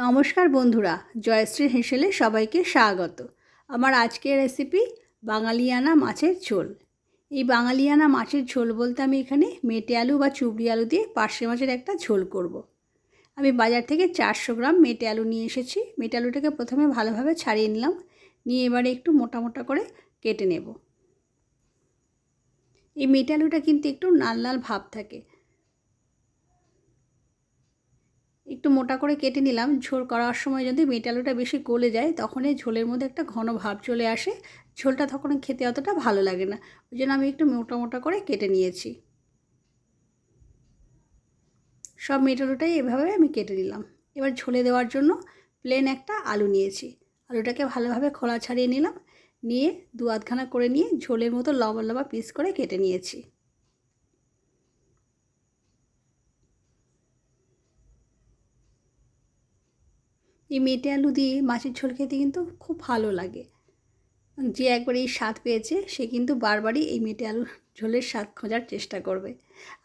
নমস্কার বন্ধুরা, জয়শ্রী হেসেলে সবাইকে স্বাগত। আমার আজকের রেসিপি বাঙালিয়ানা মাছের ঝোল। এই বাঙালিয়ানা মাছের ঝোল বলতে আমি এখানে মেটে আলু বা চুবড়ি আলু দিয়ে পার্শে মাছের একটা ঝোল করব। আমি বাজার থেকে চারশো গ্রাম মেটে আলু নিয়ে এসেছি। মেটে আলুটাকে প্রথমে ভালোভাবে ছাড়িয়ে নিলাম। নিয়ে এবারে একটু মোটা মোটা করে কেটে নেব। এই মেটে আলুটা কিন্তু একটু লাল লাল ভাব থাকে। একটু মোটা করে কেটে নিলাম। ঝোল করার সময় যদি মেটালুটা বেশি গলে যায়, তখন এই ঝোলের মধ্যে একটা ঘন ভাব চলে আসে। ঝোলটা তখন খেতে অতটা ভালো লাগে না। ওই জন্য আমি একটু মোটা মোটা করে কেটে নিয়েছি। সব মেটালুটাই এভাবে আমি কেটে নিলাম। এবার ঝোলে দেওয়ার জন্য প্লেন একটা আলু নিয়েছি। আলুটাকে ভালোভাবে খোলা ছাড়িয়ে নিলাম। নিয়ে দু আধখানা করে নিয়ে ঝোলের মতো লম্বা লম্বা পিস করে কেটে নিয়েছি। এই মেটে আলু দিয়ে মাছের ঝোল খেতে কিন্তু খুব ভালো লাগে। যে একবার এই স্বাদ পেয়েছে, সে কিন্তু বারবারই এই মেটে আলুর ঝোলের স্বাদ খোঁজার চেষ্টা করবে।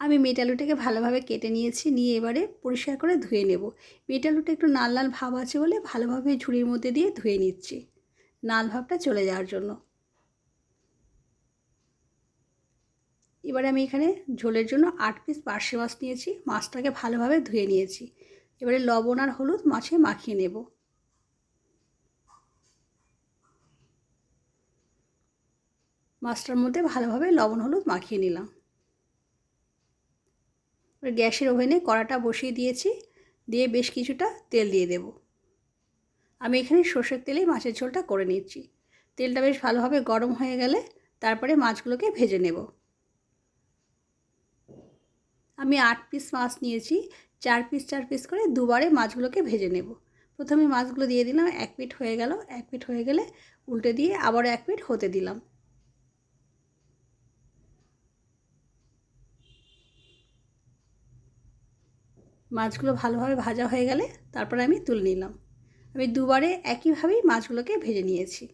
আমি মেটে আলুটাকে ভালোভাবে কেটে নিয়েছি, নিয়ে এবারে পরিষ্কার করে ধুয়ে নেব। মেটে আলুটা একটু নাল লাল ভাব আছে বলে ভালোভাবে ঝুড়ির মধ্যে দিয়ে ধুয়ে নিচ্ছি নাল ভাবটা চলে যাওয়ার জন্য। এবারে আমি এখানে ঝোলের জন্য আট পিস পার্শে মাছ নিয়েছি, মাছটাকে ভালোভাবে ধুয়ে নিয়েছি। এবারে লবণ আর হলুদ মাছে মাখিয়ে নেব। মাছটার মধ্যে ভালোভাবে লবণ হলুদ মাখিয়ে নিলাম। গ্যাসের ওভেনে কড়াটা বসিয়ে দিয়েছি, দিয়ে বেশ কিছুটা তেল দিয়ে দেব। আমি এখানে সর্ষের তেলেই মাছের ঝোলটা করে নিচ্ছি। তেলটা বেশ ভালোভাবে গরম হয়ে গেলে তারপরে মাছগুলোকে ভেজে নেব। আমি আট পিস মাছ নিয়েছি চার পিস চার পিস করে দুবারে মাছগুলোকে ভেজে নেব। প্রথমে মাছগুলো দিয়ে দিলাম, এক পিট হয়ে গেল। এক পিট হয়ে গেলে উল্টে দিয়ে আবারও এক পিট হতে দিলাম। মাছগুলো ভালোভাবে ভাজা হয়ে গেলে তারপরে আমি তুলে নিলাম। আমি দুবারে একইভাবেই মাছগুলোকে ভেজে নিয়েছি।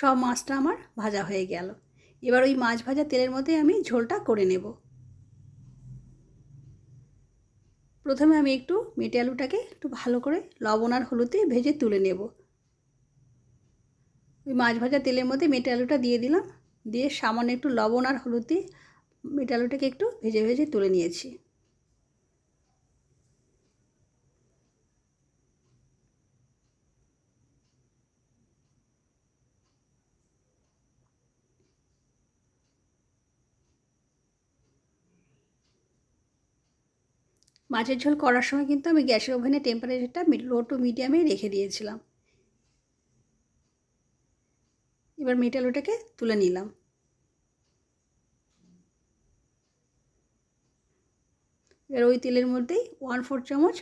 সব মাছটা আমার ভাজা হয়ে গেল। এবার ওই মাছ ভাজা তেলের মধ্যে আমি ঝোলটা করে নেব। প্রথমে আমি একটু মেটে আলুটাকে একটু ভালো করে লবণ আর হলুদে ভেজে তুলে নেব। ওই মাছ ভাজা তেলের মধ্যে মেটে আলুটা দিয়ে দিলাম। দিয়ে সামান্য একটু লবণ আর হলুদ মেটে আলুটাকে একটু ভেজে ভেজে তুলে নিয়েছি। মাছের ঝোল করার সময় কিন্তু আমি গ্যাসের ওভেনে টেম্পারেচারটা লো টু মিডিয়ামে রেখে দিয়েছিলাম। এবার মেটালোটাকে তুলে নিলাম। এবার ওই তেলের মধ্যেই ওয়ান ফোর চামচ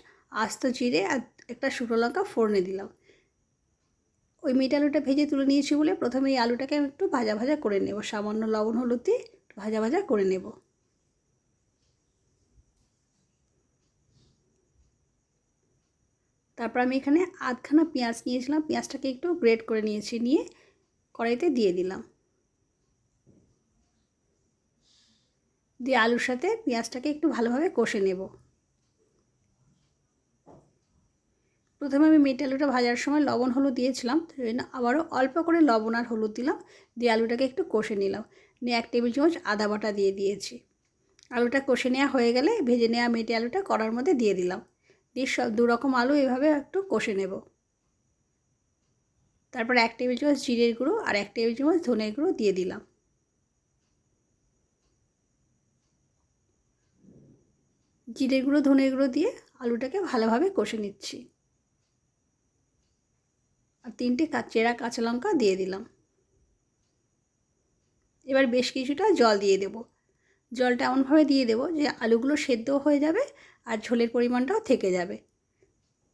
আস্ত জিরে আর একটা শুকনো লঙ্কা ফোড়নে দিলাম। ওই মিট আলুটা ভেজে তুলে নিয়েছি বলে প্রথমে এই আলুটাকে আমি একটু ভাজা ভাজা করে নেব। সামান্য লবণ হলুদ দিয়ে ভাজা ভাজা করে নেব। তারপর আমি এখানে আধখানা পেঁয়াজ নিয়েছিলাম, পেঁয়াজটাকে একটু গ্রেট করে নিয়েছি, নিয়ে কড়াইতে দিয়ে দিলাম। দিয়ে আলুর সাথে পেঁয়াজটাকে একটু ভালোভাবে কষে নেব। প্রথমে আমি মেটে আলুটা ভাজার সময় লবণ হলুদ দিয়েছিলাম জন্য আবারও অল্প করে লবণ আর হলুদ দিলাম, দিয়ে আলুটাকে একটু কষে নিলাম। নিয়ে এক টেবিল চামচ আদা বাটা দিয়ে দিয়েছি। আলুটা কষে নেওয়া হয়ে গেলে ভেজে নেওয়া মেটে আলুটা কড়ার মধ্যে দিয়ে দিলাম। দিয়ে দু রকম আলু এভাবে একটু কষে নেব। তারপর এক টেবিল চামচ জিরের গুঁড়ো আর এক টেবিল চামচ ধনের গুঁড়ো দিয়ে দিলাম। জিরের গুঁড়ো, ধনের গুঁড়ো দিয়ে আলুটাকে ভালোভাবে কষে নিচ্ছি। আর তিনটে চেরা কাঁচা লঙ্কা দিয়ে দিলাম। এবার বেশ কিছুটা জল দিয়ে দেব। জলটা এমনভাবে দিয়ে দেবো যে আলুগুলো সেদ্ধ হয়ে যাবে আর ঝোলের পরিমাণটাও থেকে যাবে।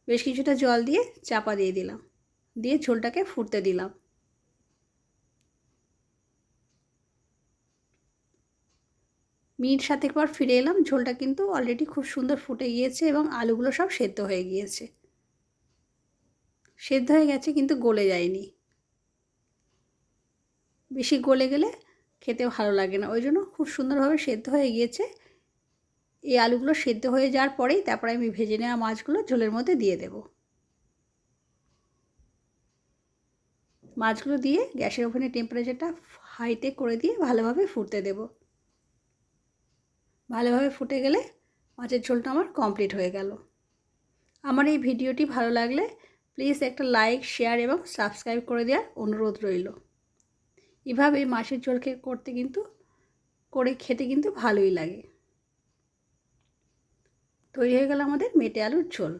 বেশ কিছুটা জল দিয়ে চাপা দিয়ে দিলাম। দিয়ে ঝোলটাকে ফুটতে দিলাম। মিনিট সাতেক পর ফিরে এলাম। ঝোলটা কিন্তু অলরেডি খুব সুন্দর ফুটে গিয়েছে এবং আলুগুলো সব সেদ্ধ হয়ে গিয়েছে। সেদ্ধ হয়ে গেছে কিন্তু গলে যায়নি। বেশি গলে গেলে খেতে ভালো লাগে না। ওই জন্য খুব সুন্দরভাবে সেদ্ধ হয়ে গিয়েছে। এই আলুগুলো সেদ্ধ হয়ে যাওয়ার পরেই তারপরে আমি ভেজে নেওয়া মাছগুলো ঝোলের মধ্যে দিয়ে দেব। মাছগুলো দিয়ে গ্যাসের ওভেনের টেম্পারেচারটা হাইতে করে দিয়ে ভালোভাবে ফুটতে দেব। ভালোভাবে ফুটে গেলে মাছের ঝোলটা আমার কমপ্লিট হয়ে গেল। আমার এই ভিডিওটি ভালো লাগলে প্লিজ একটা লাইক শেয়ার এবং সাবস্ক্রাইব করে দেওয়ার অনুরোধ রইল। এভাবে মাছের ঝোলকে করতে কিন্তু, করে খেতে কিন্তু ভালোই লাগে। তৈরি হয়ে গেল আমাদের মেটে আলুর ঝোল।